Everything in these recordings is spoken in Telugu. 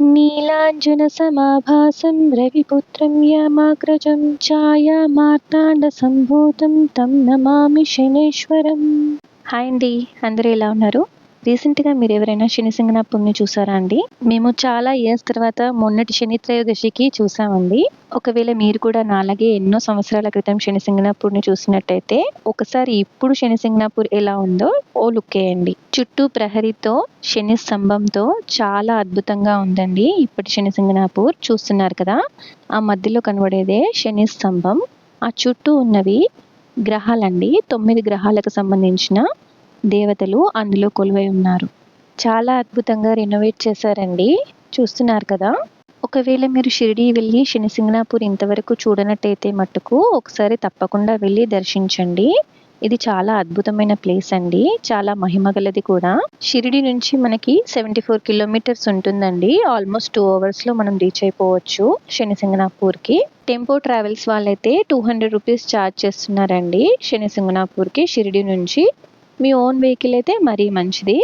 నీలాంజనసమాభాసం రవిపుత్రం యమాగ్రజం ఛాయామార్తాండసంభూతం తం నమామి శనేశ్వరం. హాయ్ అండి అందరూ ఎలా ఉన్నారు? రీసెంట్గా మీరు ఎవరైనా శని సింగనాపూర్ని చూసారా అండి? మేము చాలా ఇయర్స్ తర్వాత మొన్నటి శని త్రయోదశికి చూసామండి. ఒకవేళ మీరు కూడా నాలాగే ఎన్నో సంవత్సరాల క్రితం శని సింగనాపూర్ని చూసినట్టయితే ఒకసారి ఇప్పుడు శని సింగనాపూర్ ఎలా ఉందో ఓ లుక్ వేయండి చుట్టూ ప్రహరీతో శని స్తంభంతో చాలా అద్భుతంగా ఉందండి ఇప్పటి శని సింగనాపూర్ చూస్తున్నారు కదా ఆ మధ్యలో కనబడేదే శని స్తంభం. ఆ చుట్టూ ఉన్నవి గ్రహాలండి. తొమ్మిది గ్రహాలకు సంబంధించిన దేవతలు అందులో కొలువై ఉన్నారు. చాలా అద్భుతంగా రెనోవేట్ చేశారండి. చూస్తున్నారు కదా? ఒకవేళ మీరు షిరిడి వెళ్ళి శనిసింగనాపూర్ ఇంతవరకు చూడనట్టయితే మట్టుకు ఒకసారి తప్పకుండా వెళ్ళి దర్శించండి. ఇది చాలా అద్భుతమైన ప్లేస్ అండి. చాలా మహిమ గలది కూడా. షిరిడి నుంచి మనకి సెవెంటీ ఫోర్ కిలోమీటర్స్ ఉంటుందండి. ఆల్మోస్ట్ టూ అవర్స్లో మనం రీచ్ అయిపోవచ్చు శనిసింగనాపూర్కి టెంపో ట్రావెల్స్ వాళ్ళైతే టూ హండ్రెడ్ రూపీస్ ఛార్జ్ చేస్తున్నారండి శనిసింగనాపూర్కి షిరిడి నుంచి. మీ ఓన్ వెహికల్ అయితే మరీ మంచిది.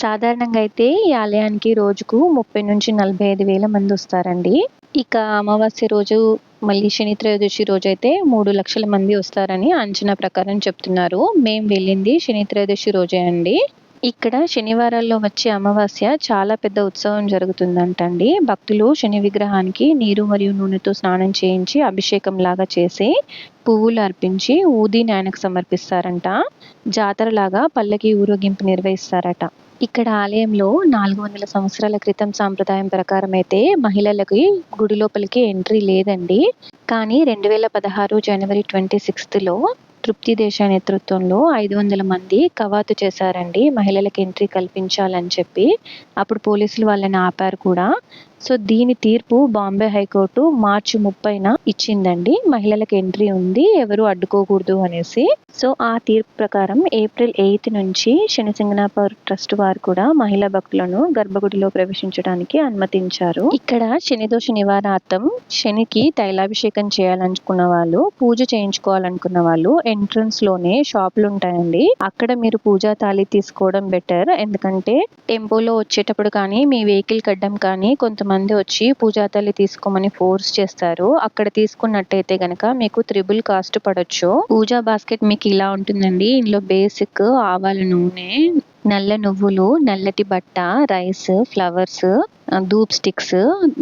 సాధారణంగా అయితే ఈ ఆలయానికి రోజుకు ముప్పై నుంచి నలభై ఐదు వేల మంది వస్తారండి. ఇక అమావాస్య రోజు మళ్ళీ శని త్రయోదశి రోజు అయితే మూడు లక్షల మంది వస్తారని అంచనా ప్రకారం చెప్తున్నారు. మేము వెళ్ళింది శని త్రయోదశి రోజే అండి. ఇక్కడ శనివారాల్లో వచ్చే అమావాస్య చాలా పెద్ద ఉత్సవం జరుగుతుందంటండి. భక్తులు శని విగ్రహానికి నీరు మరియు నూనెతో స్నానం చేయించి అభిషేకం లాగా చేసి పువ్వులు అర్పించి ఊదిని ఆయనకు సమర్పిస్తారంట. జాతరలాగా పల్లకి ఊరేగింపు నిర్వహిస్తారట. ఇక్కడ ఆలయంలో నాలుగు వందల సంవత్సరాల క్రితం సాంప్రదాయం ప్రకారం అయితే మహిళలకి గుడి లోపలికి ఎంట్రీ లేదండి. కానీ రెండు వేల పదహారు జనవరి ట్వంటీ సిక్స్త్లో తృప్తి దేశ నేతృత్వంలో ఐదు వందల మంది కవాతు చేశారండి. మహిళలకు ఎంట్రీ కల్పించాలని చెప్పి అప్పుడు పోలీసులు వాళ్ళని ఆపారు కూడా. సో దీని తీర్పు బాంబే హైకోర్టు మార్చి ముప్పైన ఇచ్చిందండి. మహిళలకు ఎంట్రీ ఉంది ఎవరు అడ్డుకోకూడదు అనేసి. సో ఆ తీర్పు ప్రకారం ఏప్రిల్ ఎయిత్ నుంచి శనిసింగనాపూర్ ట్రస్ట్ వారు కూడా మహిళా భక్తులను గర్భగుడిలో ప్రవేశించడానికి అనుమతించారు. ఇక్కడ శనిదోష నివారణార్థం శనికి తైలాభిషేకం చేయాలనుకున్న వాళ్ళు పూజ చేయించుకోవాలనుకున్న వాళ్ళు ఎంట్రన్స్లోనే షాపులు ఉంటాయండి అక్కడ మీరు పూజా తాళి తీసుకోవడం బెటర్ ఎందుకంటే టెంపోలో వచ్చేటప్పుడు కానీ మీ వెహికల్ కడ్డం కానీ కొంతమంది వచ్చి పూజా తాళి తీసుకోమని ఫోర్స్ చేస్తారు. అక్కడ తీసుకున్నట్టయితే గనక మీకు త్రిబుల్ కాస్ట్ పడొచ్చు. పూజా బాస్కెట్ మీకు ఇలా ఉంటుందండి. ఇందులో బేసిక్ ఆవాల నూనె నల్ల నువ్వులు నల్లటి బట్ట రైస్ ఫ్లవర్స్ ధూప్ స్టిక్స్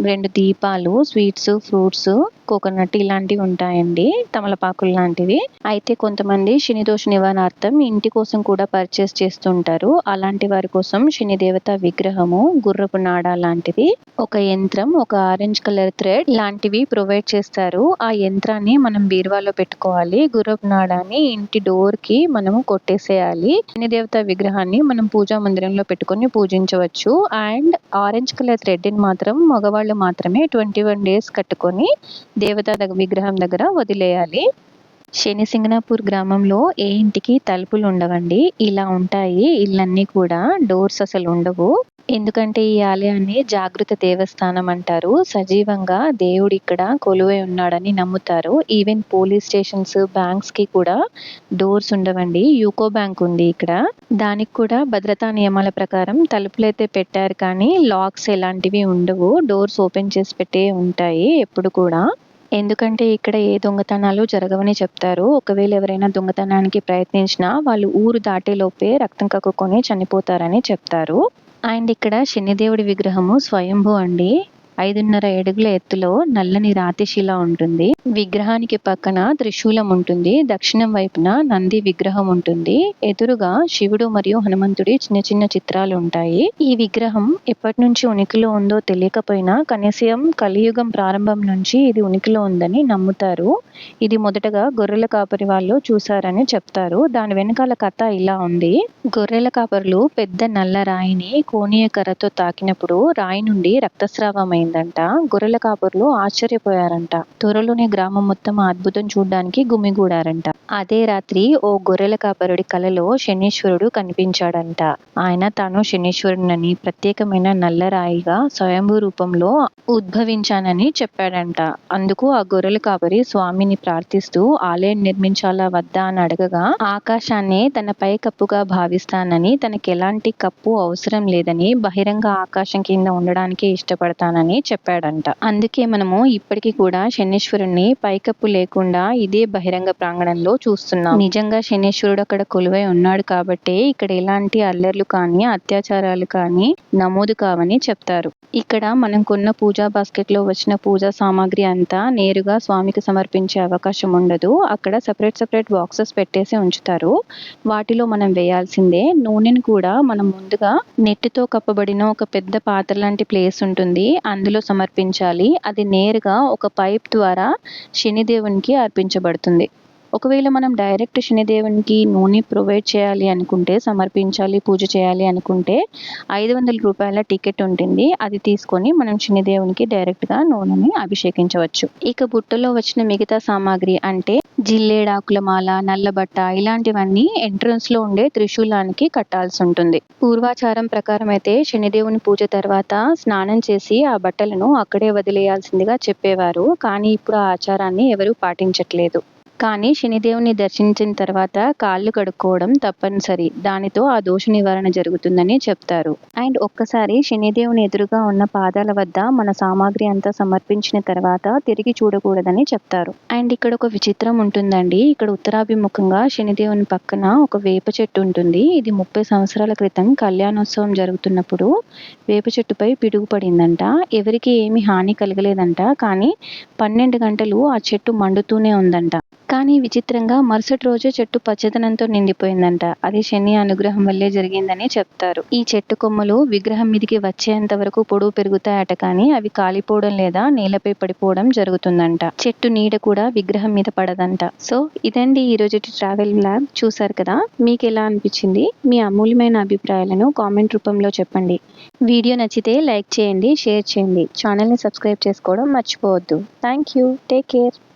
రెండు దీపాలు స్వీట్స్ ఫ్రూట్స్ కోకోనట్ ఇలాంటివి ఉంటాయండి తమలపాకులు లాంటివి. అయితే కొంతమంది శని దోష నివారణార్థం ఇంటి కోసం కూడా పర్చేస్ చేస్తుంటారు. అలాంటి వారి కోసం శని దేవత విగ్రహము గుర్రపు నాడ లాంటిది ఒక యంత్రం ఒక ఆరెంజ్ కలర్ థ్రెడ్ లాంటివి ప్రొవైడ్ చేస్తారు. ఆ యంత్రాన్ని మనం బీరువాలో పెట్టుకోవాలి. గుర్రపు నాడాన్ని ఇంటి డోర్కి మనము కొట్టేసేయాలి. శని దేవత విగ్రహాన్ని మనం పూజా మందిరంలో పెట్టుకొని పూజించవచ్చు. అండ్ ఆరెంజ్ కలర్ థ్రెడ్ని మాత్రం మగవాళ్ళు మాత్రమే ట్వంటీ వన్ డేస్ కట్టుకొని దేవతా విగ్రహం దగ్గర వదిలేయాలి. శని సింగనాపూర్ గ్రామంలో ఏ ఇంటికి తలుపులు ఉండవండి. ఇలా ఉంటాయి. ఇళ్ళన్నీ కూడా డోర్స్ అసలు ఉండవు. ఎందుకంటే ఈ ఆలయాన్ని జాగృత దేవస్థానం అంటారు. సజీవంగా దేవుడు ఇక్కడ కొలువై ఉన్నాడని నమ్ముతారు. ఈవెన్ పోలీస్ స్టేషన్స్ బ్యాంక్స్కి కూడా డోర్స్ ఉండవండి. యూకో బ్యాంక్ ఉంది ఇక్కడ. దానికి కూడా భద్రతా నియమాల ప్రకారం తలుపులు అయితే పెట్టారు కానీ లాక్స్ ఎలాంటివి ఉండవు. డోర్స్ ఓపెన్ చేసి పెట్టే ఉంటాయి ఎప్పుడు కూడా. ఎందుకంటే ఇక్కడ ఏ దొంగతనాలు జరగవని చెప్తారు. ఒకవేళ ఎవరైనా దొంగతనానికి ప్రయత్నించినా వాళ్ళు ఊరు దాటేలోపే రక్తం కక్కుకొని చనిపోతారని చెప్తారు. అండ్ ఇక్కడ శనిదేవుడి విగ్రహము స్వయంభూ అండి. ఐదున్నర అడుగుల ఎత్తులో నల్లని రాతిశిల ఉంటుంది. విగ్రహానికి పక్కన త్రిశూలం ఉంటుంది. దక్షిణం వైపున నంది విగ్రహం ఉంటుంది. ఎదురుగా శివుడు మరియు హనుమంతుడి చిన్న చిన్న చిత్రాలు ఉంటాయి. ఈ విగ్రహం ఎప్పటి నుంచి ఉనికిలో ఉందో తెలియకపోయినా కనీసం కలియుగం ప్రారంభం నుంచి ఇది ఉనికిలో ఉందని నమ్ముతారు. ఇది మొదటగా గొర్రెల కాపరి వాళ్ళు చూసారని చెప్తారు. దాని వెనకాల కథ ఇలా ఉంది. గొర్రెల కాపరులు పెద్ద నల్ల రాయిని కోనియ కర్రతో తాకినప్పుడు రాయి నుండి రక్తస్రావమైంది. జరిగిందంట గొర్రెల కాపుర్లు ఆశ్చర్యపోయారంట. త్వరలోనే గ్రామం మొత్తం ఆ అద్భుతం చూడ్డానికి గుమిగూడారంట. అదే రాత్రి ఓ గొర్రెల కాపరుడి కలలో శనీశ్వరుడు కనిపించాడంట. ఆయన తాను శనీశ్వరునని ప్రత్యేకమైన నల్లరాయిగా స్వయంభూ రూపంలో ఉద్భవించానని చెప్పాడంట. అందుకు ఆ గొర్రెల కాపరి స్వామిని ప్రార్థిస్తూ ఆలయం నిర్మించాలా వద్దా అని అడగగా ఆకాశాన్నే తన పై కప్పుగా భావిస్తానని తనకి ఎలాంటి కప్పు అవసరం లేదని బహిరంగ ఆకాశం కింద ఉండడానికి ఇష్టపడతానని చెప్పాడంట. అందుకే మనము ఇప్పటికీ కూడా శనీశ్వరుణ్ణి పైకప్పు లేకుండా ఇదే బహిరంగ ప్రాంగణంలో చూస్తున్నాం. నిజంగా శనీశ్వరుడు అక్కడ కొలువై ఉన్నాడు కాబట్టి ఇక్కడ ఎలాంటి అల్లర్లు కానీ అత్యాచారాలు కానీ నమోదు కావని చెప్తారు. ఇక్కడ మనం కొన్న పూజా బాస్కెట్లో వచ్చిన పూజా సామాగ్రి అంతా నేరుగా స్వామికి సమర్పించే అవకాశం ఉండదు. అక్కడ సపరేట్ సపరేట్ బాక్సెస్ పెట్టేసి ఉంచుతారు. వాటిలో మనం వేయాల్సిందే నూనెను కూడా మనం ముందుగా నెట్టితో కప్పబడిన ఒక పెద్ద పాత్ర లాంటి ప్లేస్ ఉంటుంది. అందులో సమర్పించాలి. అది నేరుగా ఒక పైప్ ద్వారా శనిదేవునికి అర్పించబడుతుంది. ఒకవేళ మనం డైరెక్ట్ శనిదేవునికి నూనె ప్రొవైడ్ చేయాలి అనుకుంటే సమర్పించాలి పూజ చేయాలి అనుకుంటే ఐదు వందల రూపాయల టికెట్ ఉంటుంది. అది తీసుకొని మనం శనిదేవునికి డైరెక్ట్గా నూనెని అభిషేకించవచ్చు. ఇక బుట్టలో వచ్చిన మిగతా సామాగ్రి అంటే జిల్లేడాకుల మాల నల్లబట్ట ఇలాంటివన్నీ ఎంట్రన్స్లో ఉండే త్రిశూలానికి కట్టాల్సి ఉంటుంది. పూర్వాచారం ప్రకారం అయితే శనిదేవుని పూజ తర్వాత స్నానం చేసి ఆ బట్టలను అక్కడే వదిలేయాల్సిందిగా చెప్పేవారు. కానీ ఇప్పుడు ఆ ఆచారాన్ని ఎవరూ పాటించట్లేదు. కానీ శనిదేవుని దర్శించిన తర్వాత కాళ్ళు కడుక్కోవడం తప్పనిసరి. దానితో ఆ దోష నివారణ జరుగుతుందని చెప్తారు. అండ్ ఒక్కసారి శనిదేవుని ఎదురుగా ఉన్న పాదాల వద్ద మన సామాగ్రి అంతా సమర్పించిన తర్వాత తిరిగి చూడకూడదని చెప్తారు. అండ్ ఇక్కడ ఒక విచిత్రం ఉంటుందండి. ఇక్కడ ఉత్తరాభిముఖంగా శనిదేవుని పక్కన ఒక వేప చెట్టు ఉంటుంది. ఇది ముప్పై సంవత్సరాల క్రితం కళ్యాణోత్సవం జరుగుతున్నప్పుడు వేప చెట్టుపై పిడుగు పడిందంట. ఎవరికి ఏమి హాని కలగలేదంట. కానీ పన్నెండు గంటలు ఆ చెట్టు మండుతూనే ఉందంట. కానీ విచిత్రంగా మరుసటి రోజే చెట్టు పచ్చదనంతో నిండిపోయిందంట. అది శని అనుగ్రహం వల్లే జరిగిందని చెప్తారు. ఈ చెట్టు కొమ్మలు విగ్రహం మీదికి వచ్చేంత వరకు పొడవు పెరుగుతాయట కానీ అవి కాలిపోవడం లేదా నేలపై పడిపోవడం జరుగుతుందంట. చెట్టు నీడ కూడా విగ్రహం మీద పడదంట. సో ఇదండి ఈ రోజు ట్రావెల్ ల్యాబ్. చూసారు కదా? మీకు ఎలా అనిపించింది? మీ అమూల్యమైన అభిప్రాయాలను కామెంట్ రూపంలో చెప్పండి. వీడియో నచ్చితే లైక్ చేయండి షేర్ చేయండి. ఛానల్ని సబ్స్క్రైబ్ చేసుకోవడం మర్చిపోవద్దు. Thank you. Take care.